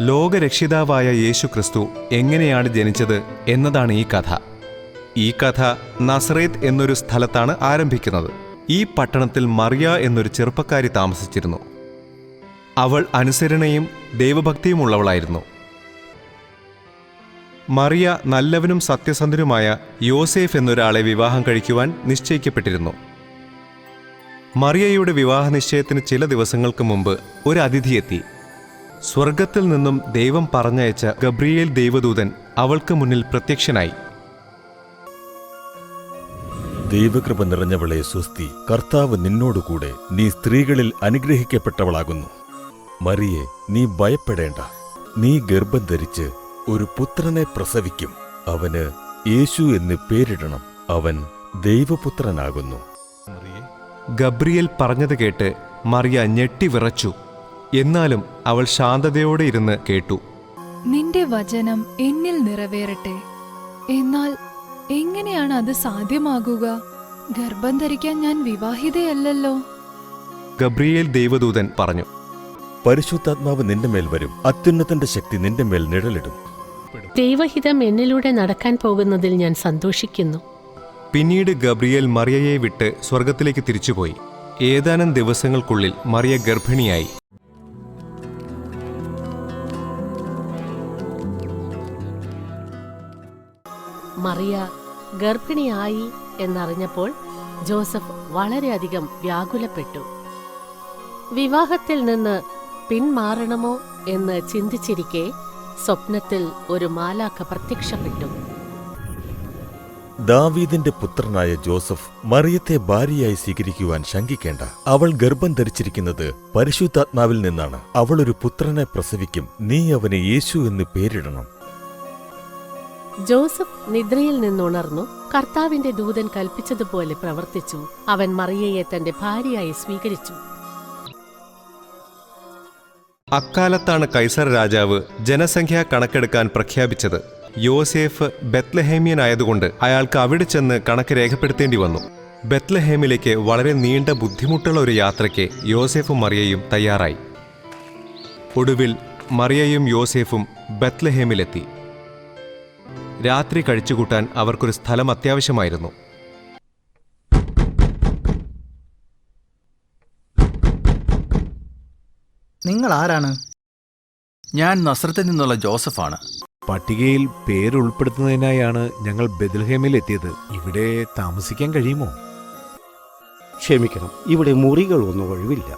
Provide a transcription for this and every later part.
ലോകരക്ഷിതാവായ യേശു ക്രിസ്തു എങ്ങനെയാണ് ജനിച്ചത് എന്നതാണ് ഈ കഥ. ഈ കഥ നസറേത്ത് എന്നൊരു സ്ഥലത്താണ് ആരംഭിക്കുന്നത്. ഈ പട്ടണത്തിൽ മറിയ എന്നൊരു ചെറുപ്പക്കാരി താമസിച്ചിരുന്നു. അവൾ അനുസരണയും ദൈവഭക്തിയുമുള്ളവളായിരുന്നു. മറിയ നല്ലവനും സത്യസന്ധനുമായ യോസേഫ് എന്നൊരാളെ വിവാഹം കഴിക്കുവാൻ നിശ്ചയിക്കപ്പെട്ടിരുന്നു. മറിയയുടെ വിവാഹ നിശ്ചയത്തിന് ചില ദിവസങ്ങൾക്ക് മുമ്പ് ഒരു അതിഥിയെത്തി. സ്വർഗത്തിൽ നിന്നും ദൈവം പറഞ്ഞയച്ച ഗബ്രിയേൽ ദൈവദൂതൻ അവൾക്ക് മുന്നിൽ പ്രത്യക്ഷനായി. ദൈവകൃപ നിറഞ്ഞവളെ സ്വസ്തി കർത്താവ് നിന്നോടുകൂടെ നീ സ്ത്രീകളിൽ അനുഗ്രഹിക്കപ്പെട്ടവളാകുന്നു. മറിയെ നീ ഭയപ്പെടേണ്ട. നീ ഗർഭം ധരിച്ച് ഒരു പുത്രനെ പ്രസവിക്കും. അവന് യേശു എന്ന് പേരിടണം. അവൻ ദൈവപുത്രനാകുന്നു. ഗബ്രിയേൽ പറഞ്ഞത് കേട്ട് മറിയ ഞെട്ടി വിറച്ചു. എന്നാലും അവൾ ശാന്തതയോടെ ഇരുന്ന് കേട്ടു. നിന്റെ വചനം എന്നിൽ നിറവേറട്ടെ. എന്നാൽ എങ്ങനെയാണ് അത് സാധ്യമാകുക? ഗർഭം ധരിക്കാൻ ഞാൻ വിവാഹിതയല്ലല്ലോ. ഗബ്രിയേൽ ദൈവദൂതൻ പറഞ്ഞു. പരിശുദ്ധാത്മാവ് നിന്റെ മേൽ വരും. അത്യുന്നതന്റെ ശക്തി നിന്റെ മേൽ നിഴലിടും. ദൈവഹിതം എന്നിലൂടെ നടക്കാൻ പോകുന്നതിൽ ഞാൻ സന്തോഷിക്കുന്നു. പിന്നീട് ഗബ്രിയേൽ മറിയയെ വിട്ട് സ്വർഗത്തിലേക്ക് തിരിച്ചുപോയി. ഏതാനും ദിവസങ്ങൾക്കുള്ളിൽ മറിയ ഗർഭിണിയായി. മറിയ ഗർഭിണിയായി എന്നറിഞ്ഞപ്പോൾ ജോസഫ് വളരെയധികം വ്യാകുലപ്പെട്ടു. വിവാഹത്തിൽ നിന്ന് പിന്മാറണമോ എന്ന് ചിന്തിച്ചിരിക്കെ സ്വപ്നത്തിൽ ഒരു മാലാഖ പ്രത്യക്ഷപ്പെട്ടു. ദാവീദിന്റെ പുത്രനായ ജോസഫ് മറിയത്തെ ഭാര്യയായി സ്വീകരിക്കുവാൻ ശങ്കിക്കേണ്ട. അവൾ ഗർഭം ധരിച്ചിരിക്കുന്നത് പരിശുദ്ധാത്മാവിൽ നിന്നാണ്. അവൾ ഒരു പുത്രനെ പ്രസവിക്കും. നീ അവന് യേശു എന്ന് പേരിടണം. ജോസഫ് നിദ്രയിൽ നിന്നുണർന്നു കർത്താവിന്റെ ദൂതൻ കൽപ്പിച്ചതുപോലെ പ്രവർത്തിച്ചു. അവൻ മറിയയെ തന്റെ ഭാര്യയായി സ്വീകരിച്ചു. അക്കാലത്താണ് കൈസർ രാജാവ് ജനസംഖ്യാ കണക്കെടുക്കാൻ പ്രഖ്യാപിച്ചത്. യോസേഫ് ബത്ലഹേമിയനായതുകൊണ്ട് അയാൾക്ക് അവിടെ ചെന്ന് കണക്ക് രേഖപ്പെടുത്തേണ്ടി വന്നു. ബത്ലഹേമിലേക്ക് വളരെ നീണ്ട ബുദ്ധിമുട്ടുള്ള ഒരു യാത്രയ്ക്ക് യോസേഫും മറിയയും തയ്യാറായി. ഒടുവിൽ മറിയയും യോസേഫും ബത്ലഹേമിലെത്തി. രാത്രി കഴിച്ചുകൂട്ടാൻ അവർക്കൊരു സ്ഥലം അത്യാവശ്യമായിരുന്നു. നിങ്ങൾ ആരാണ് ഞാൻ നസ്രത്തിൽ നിന്നുള്ള ജോസഫാണ്. പട്ടികയിൽ പേരുൾപ്പെടുത്തുന്നതിനായാണ് ഞങ്ങൾ ബദൽഹേമിൽ എത്തിയത് ഇവിടെ താമസിക്കാൻ കഴിയുമോ? ക്ഷമിക്കണം ഇവിടെ മുറികൾ ഒന്നും ഒഴിവില്ല.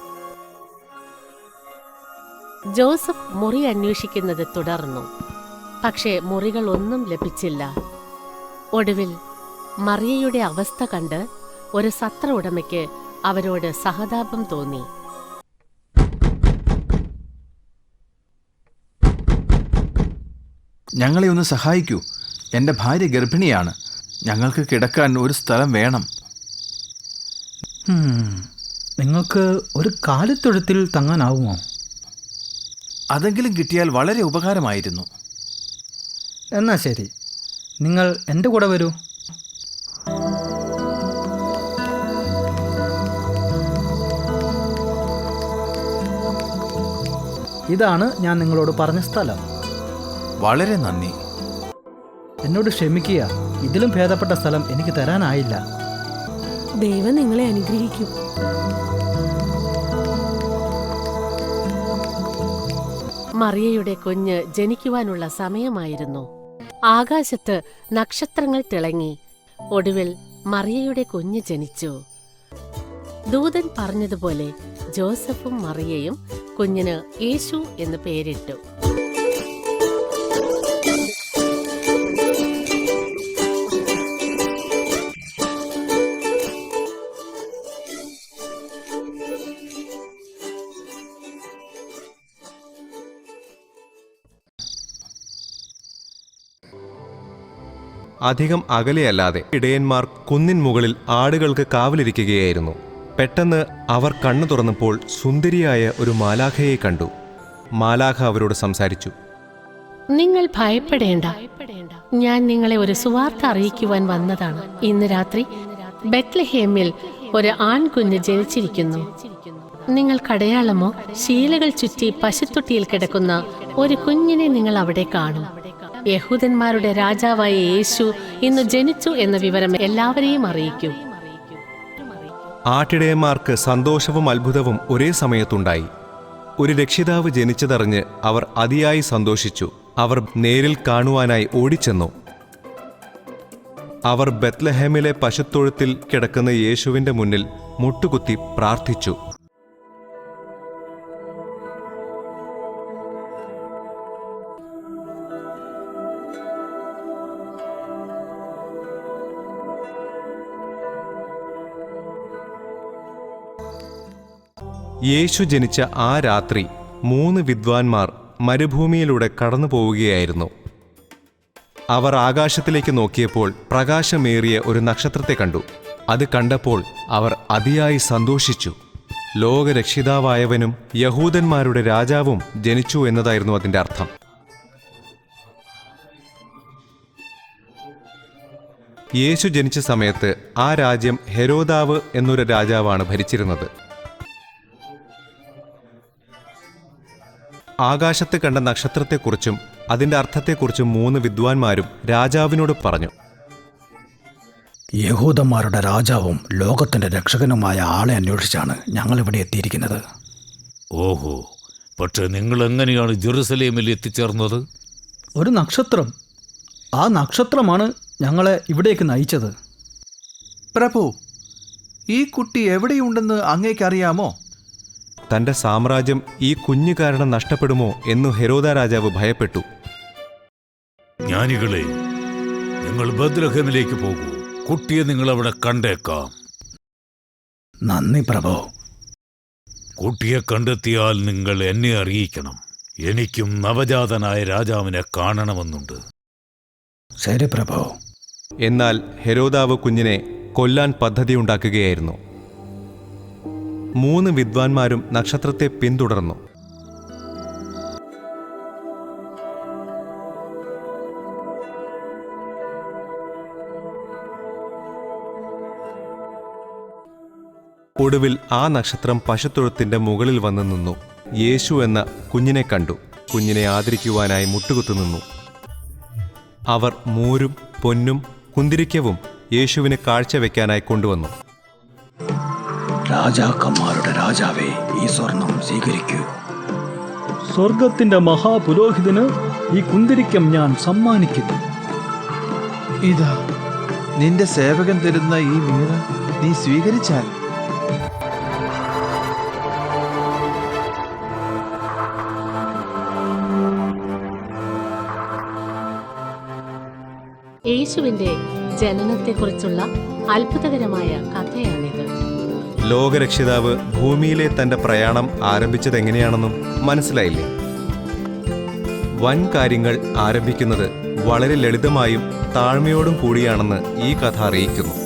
ജോസഫ് മുറി അന്വേഷിക്കുന്നത് തുടർന്നു. പക്ഷേ മുറികൾ ഒന്നും ലഭിച്ചില്ല. ഒടുവിൽ മറിയയുടെ അവസ്ഥ കണ്ട് ഒരു സത്ര ഉടമയ്ക്ക് അവരോട് സഹതാപം തോന്നി. ഞങ്ങളെ ഒന്ന് സഹായിക്കൂ. എന്റെ ഭാര്യ ഗർഭിണിയാണ്. ഞങ്ങൾക്ക് കിടക്കാൻ ഒരു സ്ഥലം വേണം. നിങ്ങൾക്ക് ഒരു കാലിത്തൊഴുത്തിൽ തങ്ങാനാവുമോ? അതെങ്കിലും കിട്ടിയാൽ വളരെ ഉപകാരമായിരുന്നു. എന്നാ ശരി. നിങ്ങൾ എന്റെ കൂടെ വരൂ. ഇതാണ് ഞാൻ നിങ്ങളോട് പറഞ്ഞ സ്ഥലം. വളരെ നന്ദി. എന്നോട് ക്ഷമിക്കുക. ഇതിലും ഭേദപ്പെട്ട സ്ഥലം എനിക്ക് തരാനായില്ല. ദൈവം നിങ്ങളെ അനുഗ്രഹിക്കും. മറിയയുടെ കുഞ്ഞ് ജനിക്കുവാനുള്ള സമയമായിരുന്നു. ആകാശത്ത് നക്ഷത്രങ്ങൾ തിളങ്ങി. ഒടുവിൽ മറിയയുടെ കുഞ്ഞ് ജനിച്ചു. ദൂതൻ പറഞ്ഞതുപോലെ ജോസഫും മറിയയും കുഞ്ഞിന് യേശു എന്ന് പേരിട്ടു. അധികം അകലെയല്ലാതെ ഇടയന്മാർ കുന്നിൻ മുകളിൽ ആടുകൾക്ക് കാവലിരിക്കുകയായിരുന്നു. പെട്ടെന്ന് അവർ കണ്ണു തുറന്നപ്പോൾ സുന്ദരിയായ ഒരു മാലാഖയെ കണ്ടു. മാലാഖ അവരോട് സംസാരിച്ചു. നിങ്ങൾ ഭയപ്പെടേണ്ട. ഞാൻ നിങ്ങളെ ഒരു സുവാർത്ത അറിയിക്കുവാൻ വന്നതാണ്. ഇന്ന് രാത്രി ബെത്ലഹേമിൽ ഒരു ആൺകുഞ്ഞ് ജനിച്ചിരിക്കുന്നു. നിങ്ങൾ കടയാളമോ? ശീലകൾ ചുറ്റി പശുത്തൊട്ടിയിൽ കിടക്കുന്ന ഒരു കുഞ്ഞിനെ നിങ്ങൾ അവിടെ കാണും. യഹൂദന്മാരുടെ രാജാവായ യേശു ഇന്ന് ജനിച്ചു എന്ന വിവരം എല്ലാവരെയും അറിയിക്കും. ആട്ടിടയന്മാർക്ക് സന്തോഷവും അത്ഭുതവും ഒരേ സമയത്തുണ്ടായി. ഒരു രക്ഷിതാവ് ജനിച്ചതറിഞ്ഞ് അവർ അതിയായി സന്തോഷിച്ചു. അവർ നേരിൽ കാണുവാനായി ഓടിച്ചെന്നു. അവർ ബത്ലഹേമിലെ പശുത്തൊഴുത്തിൽ കിടക്കുന്ന യേശുവിന്റെ മുന്നിൽ മുട്ടുകുത്തി പ്രാർത്ഥിച്ചു. യേശു ജനിച്ച ആ രാത്രി മൂന്ന് വിദ്വാൻമാർ മരുഭൂമിയിലൂടെ കടന്നു പോവുകയായിരുന്നു അവർ ആകാശത്തിലേക്ക് നോക്കിയപ്പോൾ പ്രകാശമേറിയ ഒരു നക്ഷത്രത്തെ കണ്ടു. അത് കണ്ടപ്പോൾ അവർ അതിയായി സന്തോഷിച്ചു. ലോകരക്ഷിതാവായവനും യഹൂദന്മാരുടെ രാജാവും ജനിച്ചു എന്നതായിരുന്നു അതിന്റെ അർത്ഥം. യേശു ജനിച്ച സമയത്ത് ആ രാജ്യം ഹെരോദാവ് എന്നൊരു രാജാവാണ് ഭരിച്ചിരുന്നത്. ആകാശത്ത് കണ്ട നക്ഷത്രത്തെക്കുറിച്ചും അതിന്റെ അർത്ഥത്തെക്കുറിച്ചും മൂന്ന് വിദ്വാൻമാരും രാജാവിനോട് പറഞ്ഞു. യഹൂദന്മാരുടെ രാജാവും ലോകത്തിന്റെ രക്ഷകനുമായ ആളെ അന്വേഷിച്ചാണ് ഞങ്ങൾ ഇവിടെ എത്തിയിരിക്കുന്നത്. ഓഹോ പക്ഷെ നിങ്ങൾ എങ്ങനെയാണ് ജെറുസലേമിൽ എത്തിച്ചേർന്നത്? ഒരു നക്ഷത്രം. ആ നക്ഷത്രമാണ് ഞങ്ങളെ ഇവിടേക്ക് നയിച്ചത്. പ്രഭു ഈ കുട്ടി എവിടെയുണ്ടെന്ന് അങ്ങേക്കറിയാമോ? തന്റെ സാമ്രാജ്യം ഈ കുഞ്ഞു കാരണം നഷ്ടപ്പെടുമോ എന്നു ഹെരോദ രാജാവ് ഭയപ്പെട്ടു. ജ്ഞാനികളെ നിങ്ങൾ ബദ്രഹമിലേക്ക് പോകൂ. കുട്ടിയെ നിങ്ങൾ അവിടെ കണ്ടേക്കാം. നന്ദി പ്രഭോ. കുട്ടിയെ കണ്ടെത്തിയാൽ നിങ്ങൾ എന്നെ അറിയിക്കണം. എനിക്കും നവജാതനായ രാജാവിനെ കാണണമെന്നുണ്ട്. ശരി പ്രഭോ. എന്നാൽ ഹെരോദാവ് കുഞ്ഞിനെ കൊല്ലാൻ പദ്ധതിയുണ്ടാക്കുകയായിരുന്നു. മൂന്ന് വിദ്വാൻമാരും നക്ഷത്രത്തെ പിന്തുടർന്നു. ഒടുവിൽ ആ നക്ഷത്രം പശുത്തൊഴുത്തിന്റെ മുകളിൽ വന്നു നിന്നു. യേശു എന്ന കുഞ്ഞിനെ കണ്ടു. കുഞ്ഞിനെ ആദരിക്കുവാനായി മുട്ടുകുത്തു നിന്നു. അവർ മൂരും പൊന്നും കുന്തിരിക്കവും യേശുവിന് കാഴ്ചവെക്കാനായി കൊണ്ടുവന്നു. രാജാക്കന്മാരുടെ രാജാവേ ഈ സ്വർണം സ്വീകരിക്കൂ. സ്വർഗത്തിന്റെ മഹാപുരോഹിതന് ഈ കുന്തിരിക്കം ഞാൻ സമ്മാനിക്കുന്നു. ഇതാ നിന്റെ സേവകൻ തരുന്ന ഈ മീറ നീ സ്വീകരിച്ചാൽ. യേശുവിന്റെ ജനനത്തെക്കുറിച്ചുള്ള അത്ഭുതകരമായ കഥയാണിത് ലോകരക്ഷിതാവ് ഭൂമിയിലെ തന്റെ പ്രയാണം ആരംഭിച്ചത് എങ്ങനെയാണെന്നും മനസ്സിലായില്ലേ? വൻ കാര്യങ്ങൾ ആരംഭിക്കുന്നത് വളരെ ലളിതമായും താഴ്മയോടും കൂടിയാണെന്ന് ഈ കഥ അറിയിക്കുന്നു.